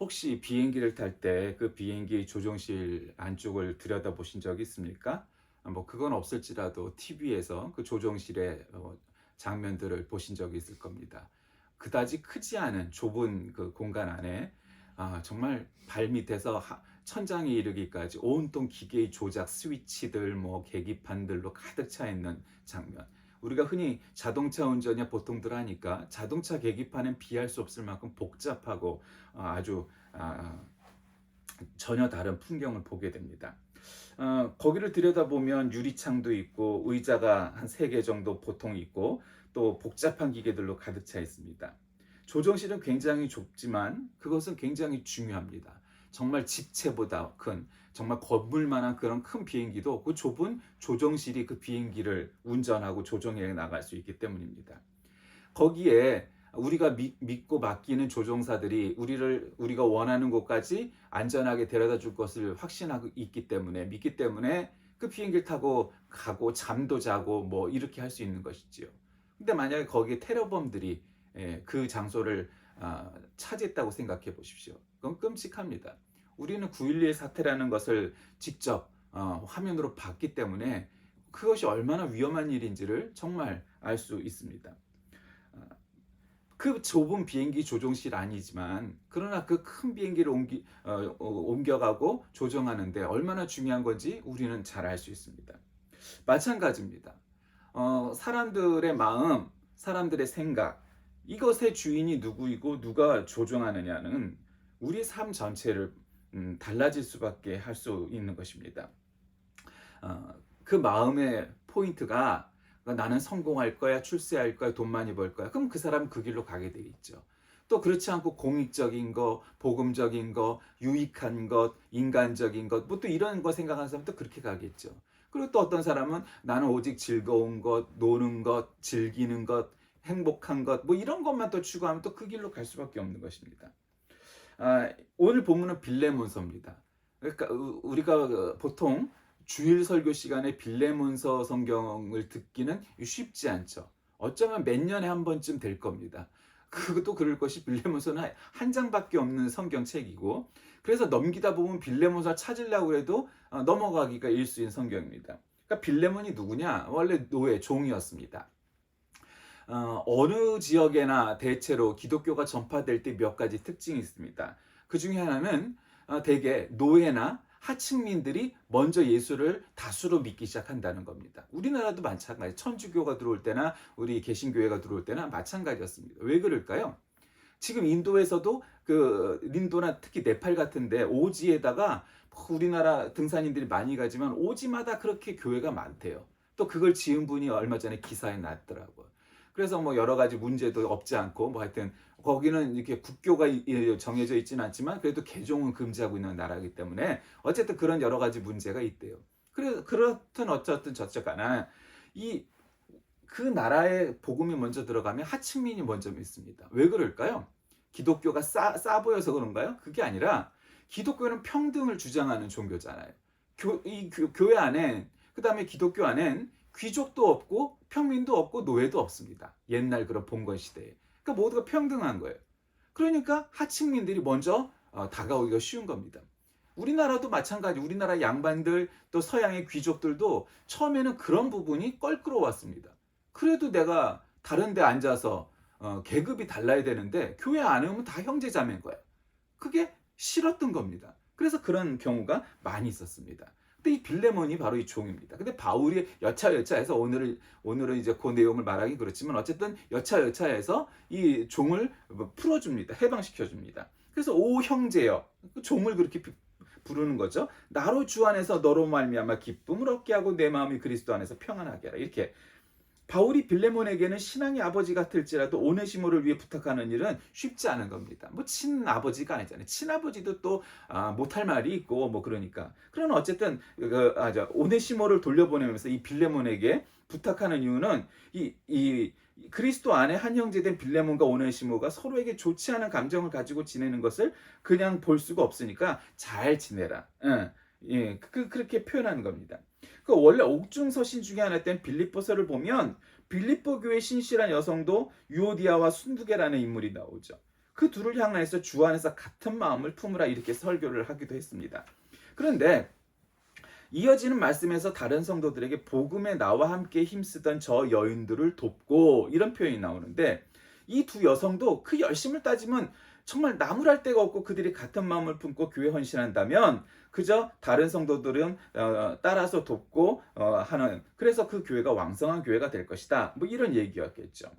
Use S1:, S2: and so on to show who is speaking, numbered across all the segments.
S1: 혹시 비행기를 탈 때 그 비행기 조종실 안쪽을 들여다 보신 적이 있습니까? 아, 뭐 그건 없을지라도 TV에서 그 조종실의 어, 장면들을 보신 적이 있을 겁니다. 그다지 크지 않은 좁은 그 공간 안에 아, 정말 발 밑에서 하- 천장에 이르기까지 온통 기계의 조작 스위치들 뭐 계기판들로 가득 차 있는 장면. 우리가 흔히 자동차 운전이야 보통들 하니까 자동차 계기판은 비할 수 없을 만큼 복잡하고 어, 아주 아, 전혀 다른 풍경을 보게 됩니다. 어, 거기를 들여다보면 유리창도 있고 의자가 한 세 개 정도 보통 있고 또 복잡한 기계들로 가득 차 있습니다. 조종실은 굉장히 좁지만 그것은 굉장히 중요합니다. 정말 집채보다 큰 정말 건물만한 그런 큰 비행기도 그 좁은 조종실이 그 비행기를 운전하고 조종해 나갈 수 있기 때문입니다. 거기에 우리가 믿, 믿고 맡기는 조종사들이 우리를 우리가 원하는 곳까지 안전하게 데려다 줄 것을 확신하고 있기 때문에 믿기 때문에 그 비행기를 타고 가고 잠도 자고 뭐 이렇게 할 수 있는 것이지요. 근데 만약에 거기에 테러범들이 예, 그 장소를 아, 차지했다고 생각해 보십시오. 그건 끔찍합니다. 우리는 9.11 사태라는 것을 직접 어, 화면으로 봤기 때문에 그것이 얼마나 위험한 일인지를 정말 알 수 있습니다. 아, 그 좁은 비행기 조종실 아니지만 그러나 그 큰 비행기를 옮기, 어, 어, 옮겨가고 조정하는데 얼마나 중요한 건지 우리는 잘 알 수 있습니다. 마찬가지입니다. 어, 사람들의 마음, 사람들의 생각, 이것의 주인이 누구이고 누가 조종하느냐는 우리 삶 전체를 음, 달라질 수밖에 할 수 있는 것입니다. 어, 그 마음의 포인트가 나는 성공할 거야, 출세할 거야, 돈 많이 벌 거야. 그럼 그 사람 그 길로 가게 되겠죠. 또 그렇지 않고 공익적인 거, 복음적인 거, 유익한 것, 인간적인 것, 뭐 또 이런 거 생각하는 사람도 그렇게 가겠죠. 그리고 또 어떤 사람은 나는 오직 즐거운 것, 노는 것, 즐기는 것, 행복한 것, 뭐 이런 것만 또 추구하면 또 그 길로 갈 수밖에 없는 것입니다. 아, 오늘 본문은 빌레몬서입니다. 그러니까 우- 우리가 보통 주일 설교 시간에 빌레몬서 성경을 듣기는 쉽지 않죠. 어쩌면 몇 년에 한 번쯤 될 겁니다. 그것도 그럴 것이 빌레몬서는 한 장밖에 없는 성경책이고 그래서 넘기다 보면 빌레몬서 찾으려고 해도 어, 넘어가기가 일수인 성경입니다. 그러니까 빌레몬이 누구냐? 원래 노예 종이었습니다. 어, 어느 지역에나 대체로 기독교가 전파될 때 몇 가지 특징이 있습니다. 그 중에 하나는 어, 대개 노예나 하층민들이 먼저 예수를 다수로 믿기 시작한다는 겁니다. 우리나라도 마찬가지. 천주교가 들어올 때나 우리 개신교회가 들어올 때나 마찬가지였습니다. 왜 그럴까요? 지금 인도에서도 그 인도나 특히 네팔 같은데 오지에다가 우리나라 등산인들이 많이 가지만 오지마다 그렇게 교회가 많대요. 또 그걸 지은 분이 얼마 전에 기사에 났더라고요. 그래서 뭐 여러 가지 문제도 없지 않고 뭐 하여튼 거기는 이렇게 국교가 이- 정해져 있지는 않지만 그래도 개종은 금지하고 있는 나라이기 때문에 어쨌든 그런 여러 가지 문제가 있대요. 그래 그렇든 어쨌든 저쨌거나 이 그 나라에 복음이 먼저 들어가면 하층민이 먼저 믿습니다. 왜 그럴까요? 기독교가 싸, 싸 보여서 그런가요? 그게 아니라 기독교는 평등을 주장하는 종교잖아요. 교, 이 교, 교회 안엔 그 다음에 기독교 안엔 귀족도 없고 평민도 없고 노예도 없습니다. 옛날 그런 봉건 시대에. 그러니까 모두가 평등한 거예요. 그러니까 하층민들이 먼저 어, 다가오기가 쉬운 겁니다. 우리나라도 마찬가지. 우리나라 양반들 또 서양의 귀족들도 처음에는 그런 부분이 껄끄러웠습니다. 그래도 내가 다른 데 앉아서 어, 계급이 달라야 되는데 교회 안 오면 다 형제자매인 거야. 그게 싫었던 겁니다. 그래서 그런 경우가 많이 있었습니다. 근데 이 빌레몬이 바로 이 종입니다. 근데 바울이 여차여차해서 오늘은 오늘은 이제 그 내용을 말하기 그렇지만 어쨌든 여차여차해서 이 종을 풀어줍니다. 해방시켜 줍니다. 그래서 오 형제여 그 종을 그렇게 부- 부르는 거죠. 나로 주 안에서 너로 말미암아 기쁨을 얻게 하고 내 마음이 그리스도 안에서 평안하게 하라. 이렇게 바울이 빌레몬에게는 신앙의 아버지 같을지라도 오네시모를 위해 부탁하는 일은 쉽지 않은 겁니다. 뭐 친아버지가 아니잖아요. 친아버지도 또 아, 못할 말이 있고 뭐 그러니까. 그러나 어쨌든 그, 아, 저, 오네시모를 돌려보내면서 이 빌레몬에게 부탁하는 이유는 이, 이 그리스도 안에 한 형제된 빌레몬과 오네시모가 서로에게 좋지 않은 감정을 가지고 지내는 것을 그냥 볼 수가 없으니까 잘 지내라. 예, 예, 그, 그렇게 표현하는 겁니다. 그 원래 옥중서신 중에 하나였던 빌립보서를 보면 빌립보 교회 신실한 여성도 유오디아와 순두계라는 인물이 나오죠. 그 둘을 향해서 주 안에서 같은 마음을 품으라 이렇게 설교를 하기도 했습니다. 그런데 이어지는 말씀에서 다른 성도들에게 복음에 나와 함께 힘쓰던 저 여인들을 돕고 이런 표현이 나오는데 이 두 여성도 그 열심을 따지면 정말 나무랄 데가 없고 그들이 같은 마음을 품고 교회 헌신한다면 그저 다른 성도들은 어, 따라서 돕고 어, 하는 그래서 그 교회가 왕성한 교회가 될 것이다. 뭐 이런 얘기였겠죠.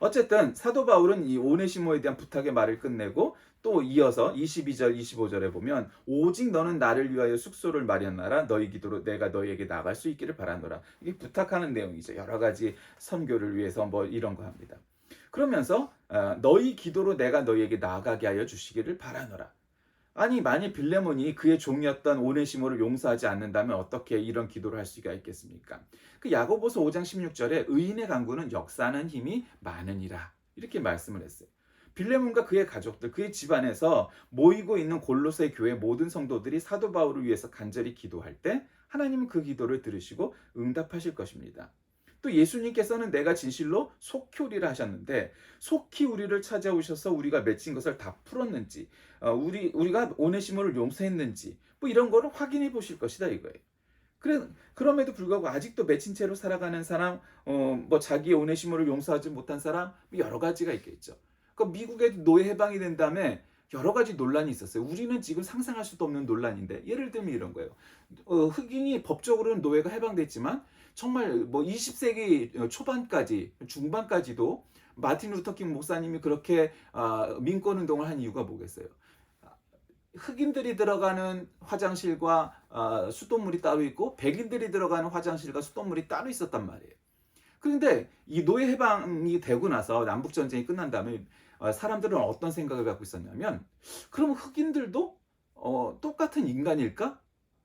S1: 어쨌든 사도 바울은 이 오네시모에 대한 부탁의 말을 끝내고 또 이어서 22절 25절에 보면 오직 너는 나를 위하여 숙소를 마련하라 너희 기도로 내가 너희에게 나갈 수 있기를 바라노라 이게 부탁하는 내용이죠 여러 가지 선교를 위해서 뭐 이런 거 합니다 그러면서 어, 너희 기도로 내가 너희에게 나아가게 하여 주시기를 바라노라 아니 만일 빌레몬이 그의 종이었던 오네시모를 용서하지 않는다면 어떻게 이런 기도를 할 수가 있겠습니까? 그 야고보서 5장 16절에 의인의 강구는 역사하는 힘이 많으니라 이렇게 말씀을 했어요. 빌레몬과 그의 가족들, 그의 집안에서 모이고 있는 골로새 교회 모든 성도들이 사도 바울을 위해서 간절히 기도할 때 하나님은 그 기도를 들으시고 응답하실 것입니다. 또 예수님께서는 내가 진실로 속히 오리라 하셨는데 속히 우리를 찾아오셔서 우리가 맺힌 것을 다 풀었는지 어, 우리 우리가 오네시모를 용서했는지 뭐 이런 거를 확인해 보실 것이다 이거예요. 그래 그럼에도 불구하고 아직도 맺힌 채로 살아가는 사람, 어, 뭐 자기의 오네시모를 용서하지 못한 사람 뭐 여러 가지가 있겠죠. 그 미국에도 노예 해방이 된 다음에 여러 가지 논란이 있었어요. 우리는 지금 상상할 수도 없는 논란인데 예를 들면 이런 거예요. 어, 흑인이 법적으로는 노예가 해방됐지만 정말 뭐 20세기 초반까지 중반까지도 마틴 루터킹 목사님이 그렇게 아, 민권 운동을 한 이유가 뭐겠어요? 흑인들이 들어가는 화장실과 아, 수돗물이 따로 있고 백인들이 들어가는 화장실과 수돗물이 따로 있었단 말이에요. 그런데 이 노예 해방이 되고 나서 남북 전쟁이 끝난 다음에 어, 사람들은 어떤 생각을 갖고 있었냐면 그럼 흑인들도 어, 똑같은 인간일까?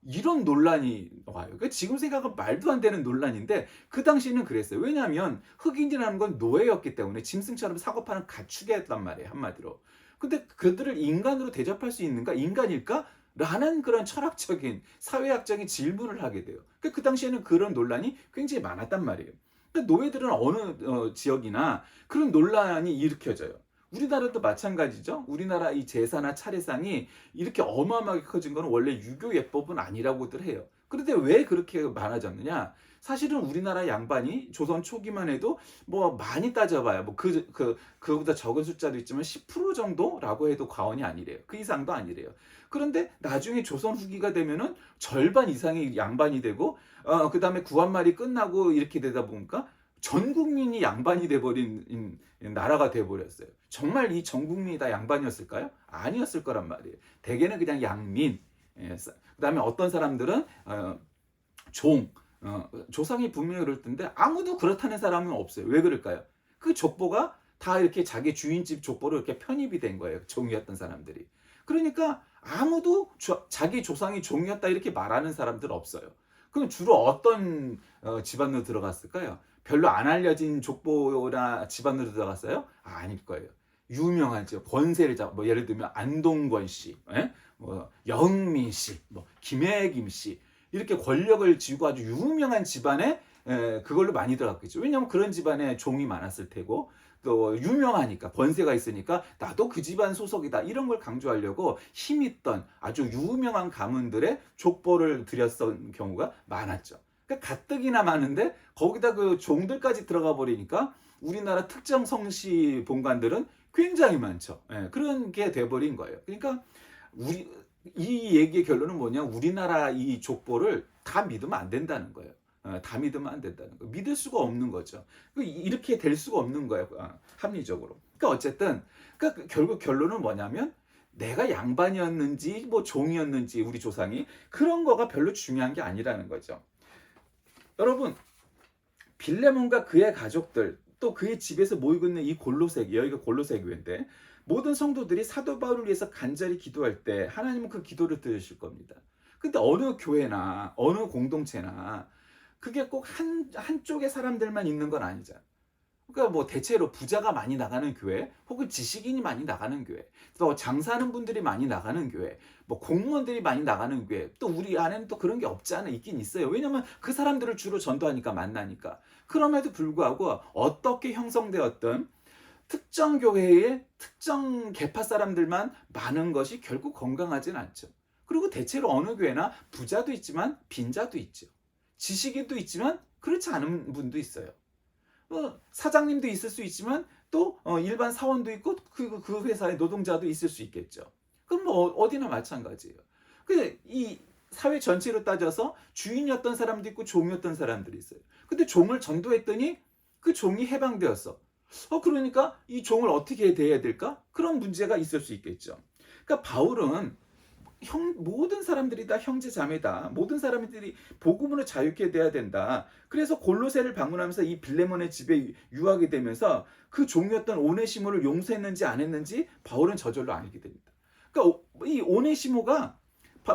S1: 이런 논란이 와요. 그러니까 지금 생각은 말도 안 되는 논란인데 그 당시에는 그랬어요. 왜냐하면 흑인이라는 건 노예였기 때문에 짐승처럼 사고 파는 가축이었단 말이에요. 한마디로. 근데 그들을 인간으로 대접할 수 있는가? 인간일까? 라는 그런 철학적인 사회학적인 질문을 하게 돼요. 그러니까 그 당시에는 그런 논란이 굉장히 많았단 말이에요. 그러니까 노예들은 어느 어, 지역이나 그런 논란이 일으켜져요. 우리나라도 마찬가지죠. 우리나라 이 제사나 차례상이 이렇게 어마어마하게 커진 건 원래 유교 예법은 아니라고들 해요. 그런데 왜 그렇게 많아졌느냐? 사실은 우리나라 양반이 조선 초기만 해도 뭐 많이 따져봐야 뭐그 그 그보다 적은 숫자도 있지만 10% 정도라고 해도 과언이 아니래요. 그 이상도 아니래요. 그런데 나중에 조선 후기가 되면은 절반 이상이 양반이 되고 어 그 다음에 구한말이 끝나고 이렇게 되다 보니까 전 국민이 양반이 돼버린 나라가 돼버렸어요. 정말 이 전 국민이 다 양반이었을까요? 아니었을 거란 말이에요. 대개는 그냥 양민. 예, 그다음에 어떤 사람들은 어, 종, 어, 조상이 분명히 그럴 텐데 아무도 그렇다는 사람은 없어요. 왜 그럴까요? 그 족보가 다 이렇게 자기 주인집 족보로 이렇게 편입이 된 거예요. 종이었던 사람들이. 그러니까 아무도 조, 자기 조상이 종이었다 이렇게 말하는 사람들 없어요. 그럼 주로 어떤 어, 집안으로 들어갔을까요? 별로 안 알려진 족보나 집안으로 들어갔어요? 아, 아닐 거예요. 유명한 지 권세를 잡, 뭐 예를 들면 안동권 씨, 예? 뭐 영민 씨, 뭐 김혜김 씨 이렇게 권력을 쥐고 아주 유명한 집안에 에, 그걸로 많이 들어갔겠죠. 왜냐하면 그런 집안에 종이 많았을 테고 또 유명하니까 권세가 있으니까 나도 그 집안 소속이다 이런 걸 강조하려고 힘 있던 아주 유명한 가문들의 족보를 들였던 경우가 많았죠. 그러니까 가뜩이나 많은데 거기다 그 종들까지 들어가 버리니까 우리나라 특정 성씨 본관들은 굉장히 많죠. 예, 그런 게 돼버린 거예요. 그러니까 우리 이 얘기의 결론은 뭐냐? 우리나라 이 족보를 다 믿으면 안 된다는 거예요. 어, 다 믿으면 안 된다는 거. 믿을 수가 없는 거죠. 그 이렇게 될 수가 없는 거예요. 어, 합리적으로. 그러니까 어쨌든 그러니까 결국 결론은 뭐냐면 내가 양반이었는지 뭐 종이었는지 우리 조상이 그런 거가 별로 중요한 게 아니라는 거죠. 여러분 빌레몬과 그의 가족들 또 그의 집에서 모이고 있는 이 골로새 여기가 골로새 교회인데 모든 성도들이 사도 바울을 위해서 간절히 기도할 때 하나님은 그 기도를 들으실 겁니다. 근데 어느 교회나 어느 공동체나 그게 꼭 한 한쪽의 사람들만 있는 건 아니잖아. 그러니까 뭐 대체로 부자가 많이 나가는 교회, 혹은 지식인이 많이 나가는 교회, 또 장사하는 분들이 많이 나가는 교회, 뭐 공무원들이 많이 나가는 교회, 또 우리 안에는 또 그런 게 없지 않아 있긴 있어요. 왜냐면 그 사람들을 주로 전도하니까 만나니까. 그럼에도 불구하고 어떻게 형성되었던 특정 교회의 특정 계파 사람들만 많은 것이 결국 건강하진 않죠. 그리고 대체로 어느 교회나 부자도 있지만 빈자도 있죠. 지식인도 있지만 그렇지 않은 분도 있어요. 어, 사장님도 있을 수 있지만 또 어, 일반 사원도 있고 그, 그 회사의 노동자도 있을 수 있겠죠. 그럼 뭐 어- 어디나 마찬가지예요. 근데 이 사회 전체로 따져서 주인이었던 사람도 있고 종이었던 사람들이 있어요. 근데 종을 전도했더니 그 종이 해방되었어. 어 그러니까 이 종을 어떻게 대해야 될까? 그런 문제가 있을 수 있겠죠. 그러니까 바울은 형 모든 사람들이 다 형제 자매다. 모든 사람들이 복음으로 자유케 돼야 된다. 그래서 골로새를 방문하면서 이 빌레몬의 집에 유하게 되면서 그 종이었던 오네시모를 용서했는지 안 했는지 바울은 저절로 알게 됩니다. 그러니까 오- 이 오네시모가 바-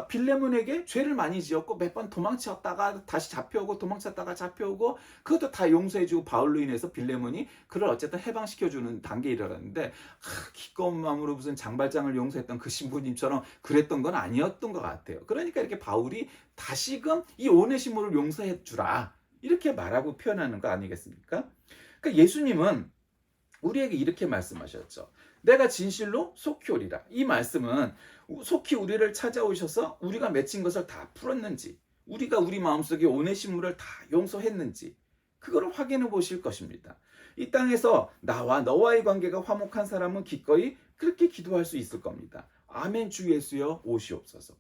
S1: 빌레몬에게 죄를 많이 지었고 몇 번 도망쳤다가 다시 잡혀오고 도망쳤다가 잡혀오고 그것도 다 용서해주고 바울로 인해서 빌레몬이 그를 어쨌든 해방시켜주는 단계에 이르렀는데 아, 기꺼운 마음으로 무슨 장발장을 용서했던 그 신부님처럼 그랬던 건 아니었던 것 같아요. 그러니까 이렇게 바울이 다시금 이 오네시모를 용서해 주라 이렇게 말하고 표현하는 거 아니겠습니까? 그러니까 예수님은 우리에게 이렇게 말씀하셨죠. 내가 진실로 속히 오리라. 이 말씀은 속히 우리를 찾아오셔서 우리가 맺힌 것을 다 풀었는지, 우리가 우리 마음속에 오네시모를 다 용서했는지, 그거를 확인해 보실 것입니다. 이 땅에서 나와 너와의 관계가 화목한 사람은 기꺼이 그렇게 기도할 수 있을 겁니다. 아멘 주 예수여 오시옵소서.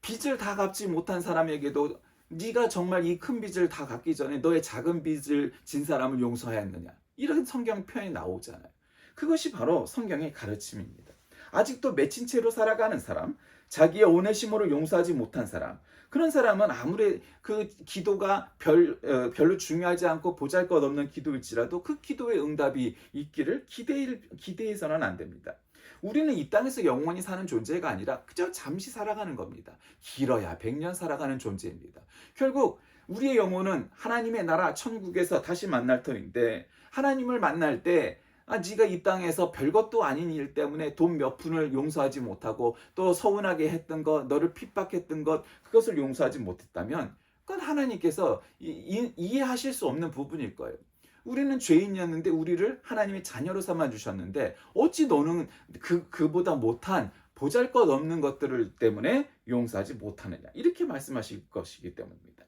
S1: 빚을 다 갚지 못한 사람에게도 네가 정말 이 큰 빚을 다 갚기 전에 너의 작은 빚을 진 사람을 용서하였느냐 이런 성경 표현이 나오잖아요. 그것이 바로 성경의 가르침입니다. 아직도 맺힌 채로 살아가는 사람, 자기의 오네시모를 용서하지 못한 사람, 그런 사람은 아무리 그 기도가 별, 어, 별로 중요하지 않고 보잘 것 없는 기도일지라도 그 기도의 응답이 있기를 기대, 기대해서는 안 됩니다. 우리는 이 땅에서 영원히 사는 존재가 아니라 그저 잠시 살아가는 겁니다. 길어야 100년 살아가는 존재입니다. 결국 우리의 영혼은 하나님의 나라 천국에서 다시 만날 터인데 하나님을 만날 때 아, 네가 이 땅에서 별것도 아닌 일 때문에 돈 몇 푼을 용서하지 못하고 또 서운하게 했던 것, 너를 핍박했던 것, 그것을 용서하지 못했다면 그건 하나님께서 이, 이, 이 해하실 수 없는 부분일 거예요. 우리는 죄인이었는데 우리를 하나님의 자녀로 삼아 주셨는데 어찌 너는 그 그보다 못한 보잘것없는 것들을 때문에 용서하지 못하느냐 이렇게 말씀하실 것이기 때문입니다.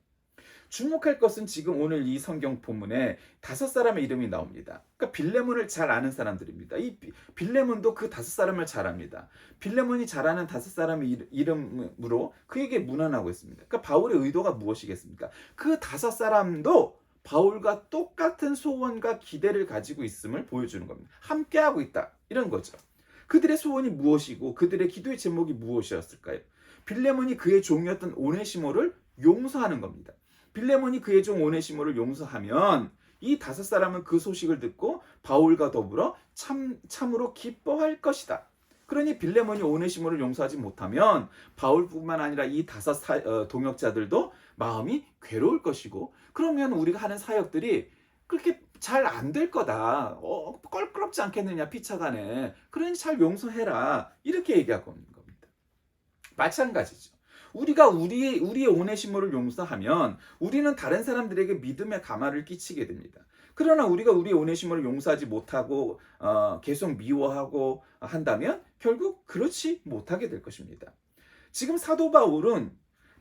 S1: 주목할 것은 지금 오늘 이 성경 본문에 다섯 사람의 이름이 나옵니다. 그러니까 빌레몬을 잘 아는 사람들입니다. 이 비- 빌레몬도 그 다섯 사람을 잘 압니다. 빌레몬이 잘 아는 다섯 사람의 이- 이름으로 그에게 문안하고 있습니다. 그러니까 바울의 의도가 무엇이겠습니까? 그 다섯 사람도 바울과 똑같은 소원과 기대를 가지고 있음을 보여주는 겁니다. 함께하고 있다. 이런 거죠. 그들의 소원이 무엇이고 그들의 기도의 제목이 무엇이었을까요? 빌레몬이 그의 종이었던 오네시모를 용서하는 겁니다. 빌레몬이 그의 종 오네시모를 용서하면 이 다섯 사람은 그 소식을 듣고 바울과 더불어 참 참으로 기뻐할 것이다. 그러니 빌레몬이 오네시모를 용서하지 못하면 바울뿐만 아니라 이 다섯 사- 어, 동역자들도 마음이 괴로울 것이고 그러면 우리가 하는 사역들이 그렇게 잘 안 될 거다. 어, 껄끄럽지 않겠느냐 피차간에. 그러니 잘 용서해라. 이렇게 얘기하고 있는 겁니다. 마찬가지죠. 우리가 우리 우리의 오네시모를 용서하면 우리는 다른 사람들에게 믿음의 가마를 끼치게 됩니다. 그러나 우리가 우리 오네시모를 용서하지 못하고 어, 계속 미워하고 한다면 결국 그렇지 못하게 될 것입니다. 지금 사도 바울은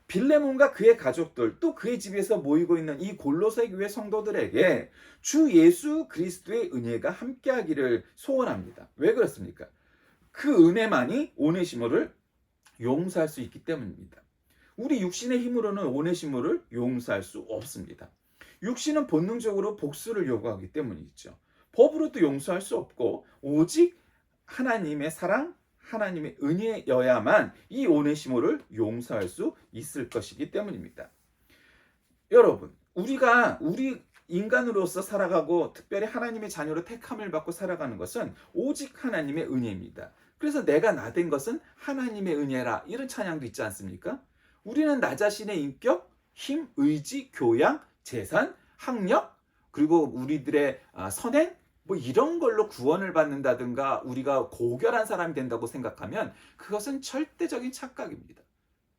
S1: 빌레몬과 그의 가족들 또 그의 집에서 모이고 있는 이 골로새 교회 성도들에게 주 예수 그리스도의 은혜가 함께하기를 소원합니다. 왜 그렇습니까? 그 은혜만이 오네시모를 용서할 수 있기 때문입니다. 우리 육신의 힘으로는 오네시모를 용서할 수 없습니다. 육신은 본능적으로 복수를 요구하기 때문이죠. 법으로도 용서할 수 없고 오직 하나님의 사랑, 하나님의 은혜여야만 이 오네시모를 용서할 수 있을 것이기 때문입니다. 여러분, 우리가 우리 인간으로서 살아가고 특별히 하나님의 자녀로 택함을 받고 살아가는 것은 오직 하나님의 은혜입니다. 그래서 내가 나 된 것은 하나님의 은혜라 이런 찬양도 있지 않습니까? 우리는 나 자신의 인격, 힘, 의지, 교양, 재산, 학력 그리고 우리들의 아, 선행 뭐 이런 걸로 구원을 받는다든가 우리가 고결한 사람이 된다고 생각하면 그것은 절대적인 착각입니다.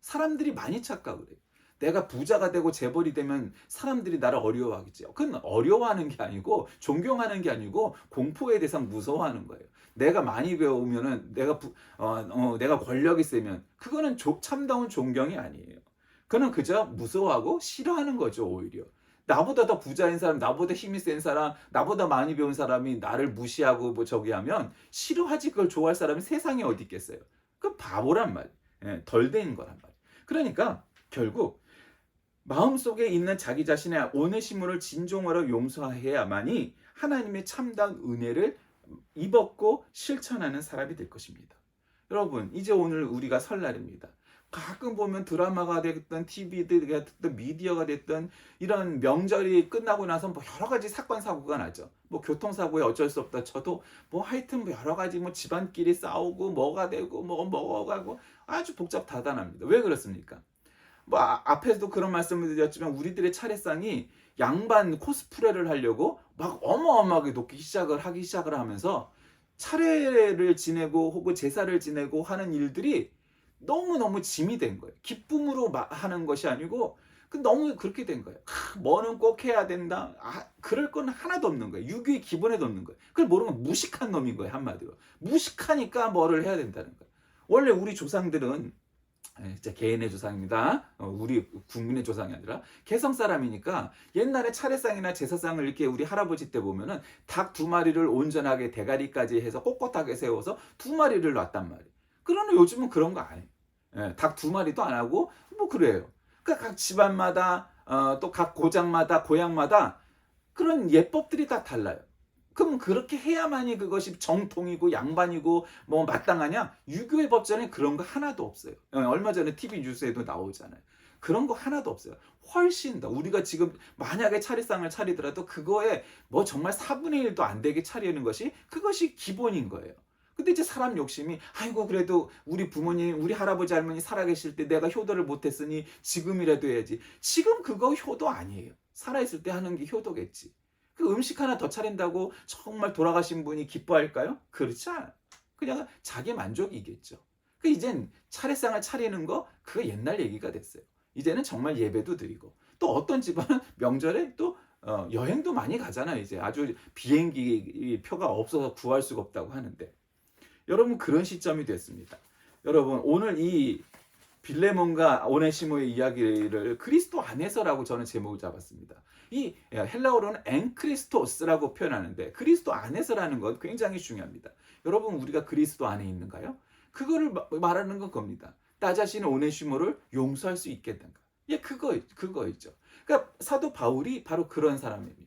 S1: 사람들이 많이 착각을 해요. 내가 부자가 되고 재벌이 되면 사람들이 나를 어려워하겠지. 그건 어려워하는 게 아니고 존경하는 게 아니고 공포의 대상 무서워하는 거예요. 내가 많이 배우면은 내가 부, 어, 어, 내가 권력이 세면 그거는 조, 참다운 존경이 아니에요. 그는 그저 무서워하고 싫어하는 거죠 오히려. 나보다 더 부자인 사람, 나보다 힘이 센 사람, 나보다 많이 배운 사람이 나를 무시하고 뭐 저기 하면 싫어하지 그걸 좋아할 사람이 세상에 어디 있겠어요. 그 바보란 말, 예, 덜 된 거란 말. 그러니까 결국 마음속에 있는 자기 자신의 오네시모를 진정으로 용서해야만이 하나님의 참다운 은혜를 입었고 실천하는 사람이 될 것입니다. 여러분, 이제 오늘 우리가 설날입니다. 가끔 보면 드라마가 됐든 TV가 됐든 미디어가 됐든 이런 명절이 끝나고 나서 뭐 여러 가지 사건 사고가 나죠. 뭐 교통사고에 어쩔 수 없다 쳐도 뭐 하여튼 뭐 여러 가지 뭐 집안끼리 싸우고 뭐가 되고 뭐 먹어가고 아주 복잡 다단합니다. 왜 그렇습니까? 뭐 아- 앞에서도 그런 말씀을 드렸지만 우리들의 차례상이 양반 코스프레를 하려고 막 어마어마하게 높기 시작을 하기 시작을 하면서 차례를 지내고 혹은 제사를 지내고 하는 일들이 너무너무 짐이 된 거예요. 기쁨으로 마- 하는 것이 아니고 그 너무 그렇게 된 거예요. 아, 뭐는 꼭 해야 된다. 아, 그럴 건 하나도 없는 거예요. 유교의 기본에도 없는 거예요. 그걸 모르면 무식한 놈인 거예요. 한마디로. 무식하니까 뭐를 해야 된다는 거예요. 원래 우리 조상들은 에, 진짜 개인의 조상입니다. 어, 우리 국민의 조상이 아니라 개성 사람이니까 옛날에 차례상이나 제사상을 이렇게 우리 할아버지 때 보면은 닭 두 마리를 온전하게 대가리까지 해서 꼿꼿하게 세워서 두 마리를 놨단 말이에요. 그러나 요즘은 그런 거안 해요. 닭두 마리도 안 하고 뭐 그래요. 그러니까 각 집안마다 어, 또 각 고장마다 고향마다 그런 예법들이 다 달라요. 그럼 그렇게 해야만이 그것이 정통이고 양반이고 뭐 마땅하냐? 유교의 법전에 그런 거 하나도 없어요. 어, 얼마 전에 TV 뉴스에도 나오잖아요. 그런 거 하나도 없어요. 훨씬 더 우리가 지금 만약에 차례상을 차리더라도 그거에 뭐 정말 4분의 1도 안 되게 차리는 것이 그것이 기본인 거예요. 근데 이제 사람 욕심이 아이고 그래도 우리 부모님 우리 할아버지 할머니 살아계실 때 내가 효도를 못했으니 지금이라도 해야지 지금 그거 효도 아니에요 살아있을 때 하는 게 효도겠지 그 음식 하나 더 차린다고 정말 돌아가신 분이 기뻐할까요? 그렇지 않아 그냥 자기 만족이겠죠 그 이젠 차례상을 차리는 거 그거 옛날 얘기가 됐어요 이제는 정말 예배도 드리고 또 어떤 집안은 명절에 또 어, 여행도 많이 가잖아요 이제 아주 비행기 표가 없어서 구할 수가 없다고 하는데 여러분 그런 시점이 됐습니다. 여러분 오늘 이 빌레몬과 오네시모의 이야기를 그리스도 안에서라고 저는 제목을 잡았습니다. 이 헬라어로는 엔크리스토스라고 표현하는데 그리스도 안에서라는 건 굉장히 중요합니다. 여러분 우리가 그리스도 안에 있는가요? 그거를 마- 말하는 건 겁니다. 나 자신의 오네시모를 용서할 수 있겠는가? 예, 그거 그거 있죠. 그러니까 사도 바울이 바로 그런 사람입니다.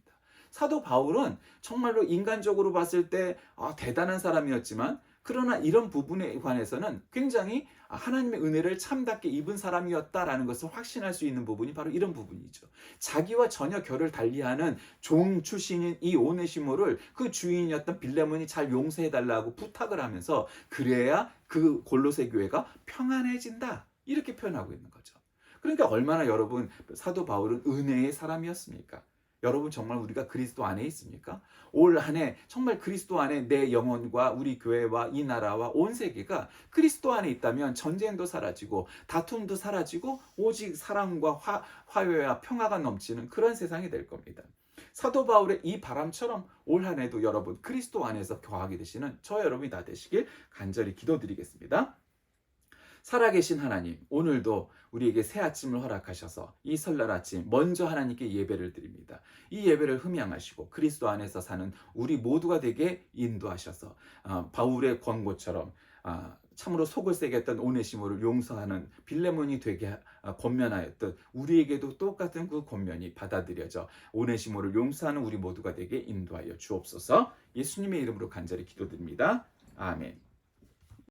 S1: 사도 바울은 정말로 인간적으로 봤을 때 아, 대단한 사람이었지만 그러나 이런 부분에 관해서는 굉장히 하나님의 은혜를 참답게 입은 사람이었다라는 것을 확신할 수 있는 부분이 바로 이런 부분이죠. 자기와 전혀 결을 달리하는 종 출신인 이 오네시모를 그 주인이었던 빌레몬이 잘 용서해 달라고 부탁을 하면서 그래야 그 골로새 교회가 평안해진다. 이렇게 표현하고 있는 거죠. 그러니까 얼마나 여러분 사도 바울은 은혜의 사람이었습니까? 여러분 정말 우리가 그리스도 안에 있습니까? 올 한해 정말 그리스도 안에 내 영혼과 우리 교회와 이 나라와 온 세계가 그리스도 안에 있다면 전쟁도 사라지고 다툼도 사라지고 오직 사랑과 화, 화해와 평화가 넘치는 그런 세상이 될 겁니다. 사도 바울의 이 바람처럼 올 한 해도 여러분 그리스도 안에서 거하게 되시는 저 여러분이 다 되시길 간절히 기도드리겠습니다. 살아계신 하나님, 오늘도 우리에게 새 아침을 허락하셔서 이 설날 아침 먼저 하나님께 예배를 드립니다. 이 예배를 흠양하시고 그리스도 안에서 사는 우리 모두가 되게 인도하셔서 아, 바울의 권고처럼 아, 참으로 속을 세게 했던 오네시모를 용서하는 빌레몬이 되게 아, 권면하였던 우리에게도 똑같은 그 권면이 받아들여져 오네시모를 용서하는 우리 모두가 되게 인도하여 주옵소서 예수님의 이름으로 간절히 기도드립니다. 아멘.